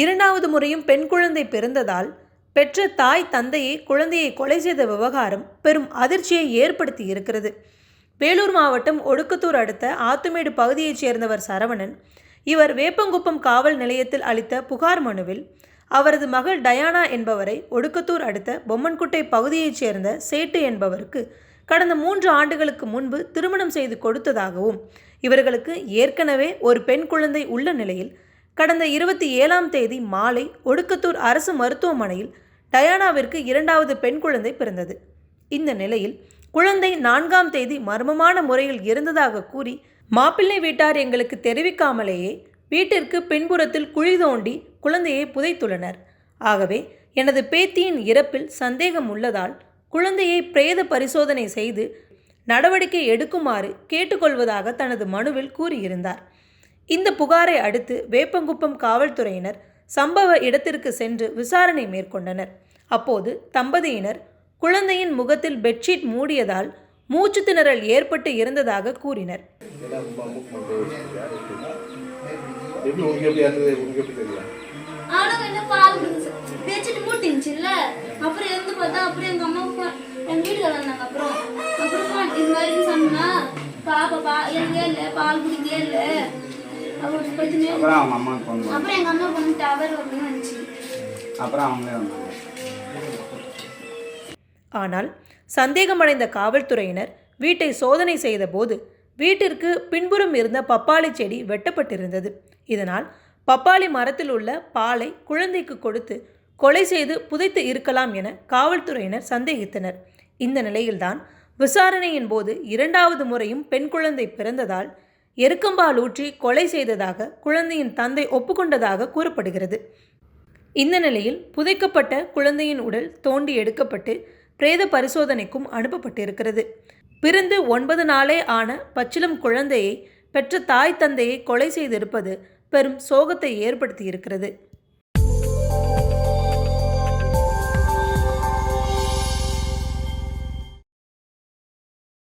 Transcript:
இரண்டாவது முறையும் பெண் குழந்தை பிறந்ததால் பெற்ற தாய் தந்தையை குழந்தையை கொலை செய்த விவகாரம் பெரும் அதிர்ச்சியை ஏற்படுத்தி இருக்கிறது. வேலூர் மாவட்டம் ஒடுக்கத்தூர் அடுத்த ஆத்துமேடு பகுதியைச் சேர்ந்தவர் சரவணன் இவர் வேப்பங்குப்பம் காவல் நிலையத்தில் அளித்த புகார் மனுவில் அவரது மகள் டயானா என்பவரை ஒடுக்கத்தூர் அடுத்த பொம்மன்குட்டை பகுதியைச் சேர்ந்த சேட்டு என்பவருக்கு கடந்த மூன்று ஆண்டுகளுக்கு முன்பு திருமணம் செய்து கொடுத்ததாகவும் இவர்களுக்கு ஏற்கனவே ஒரு பெண் குழந்தை உள்ள நிலையில் கடந்த இருபத்தி ஏழாம் தேதி மாலை ஒடுக்கத்தூர் அரசு மருத்துவமனையில் டயானாவிற்கு இரண்டாவது பெண் குழந்தை பிறந்தது. இந்த நிலையில் குழந்தை நான்காம் தேதி மர்மமான முறையில் இருந்ததாக கூறி மாப்பிள்ளை வீட்டார் எங்களுக்கு தெரிவிக்காமலேயே வீட்டிற்கு பின்புறத்தில் குழி தோண்டி குழந்தையை புதைத்துள்ளனர். ஆகவே எனது பேத்தியின் இறப்பில் சந்தேகம் உள்ளதால் குழந்தையை பிரேத பரிசோதனை செய்து நடவடிக்கை எடுக்குமாறு கேட்டுக்கொள்வதாக தனது மனுவில் கூறியிருந்தார். இந்த புகாரை அடுத்து வேப்பங்குப்பம் காவல்துறையினர் சம்பவ இடத்திற்கு சென்று விசாரணை மேற்கொண்டனர். அப்போது தம்பதியினர் குழந்தையின் முகத்தில் பெட்ஷீட் மூடியதால் மூச்சு திணறல் ஏற்பட்டு இருந்ததாக கூறினர். அப்புறம் இருந்து பார்த்தா அப்புறம் எங்க அம்மா எங்க வீட்டுக்கு வந்தாங்க அப்புறம். அப்புறம் இது மாதிரி சொன்னா பாப்பா பா எங்கே இல்லை பால் குடிக்கவே இல்லை. அப்புறம் அவங்க அம்மாவுக்கு ஃபோன் பண்ணி அப்புறம் எங்க அம்மா பொண்ணு டவர் அப்படின்னு வந்துச்சு அப்புறம் அவங்களே வந்தாங்க. ஆனால் சந்தேகமடைந்த காவல்துறையினர் வீட்டை சோதனை செய்தபோது வீட்டிற்கு பின்புறம் இருந்த பப்பாளி செடி வெட்டப்பட்டிருந்தது. இதனால் பப்பாளி மரத்தில் உள்ள பாலை குழந்தைக்கு கொடுத்து கொலை செய்து புதைத்து இருக்கலாம் என காவல்துறையினர் சந்தேகித்தனர். இந்த நிலையில்தான் விசாரணையின் போது இரண்டாவது முறையும் பெண் குழந்தை பிறந்ததால் எருக்கம்பால் ஊற்றி கொலை செய்ததாக குழந்தையின் தந்தை ஒப்புக்கொண்டதாக கூறப்படுகிறது. இந்த நிலையில் புதைக்கப்பட்ட குழந்தையின் உடல் தோண்டி எடுக்கப்பட்டு பிரேத பரிசோதனைக்கும் அனுப்பப்பட்டிருக்கிறது. பிறந்து ஒன்பது நாளே ஆன பச்சிலம் குழந்தையை பெற்ற தாய் தந்தையை கொலை செய்திருப்பது பெரும் சோகத்தை ஏற்படுத்தியிருக்கிறது.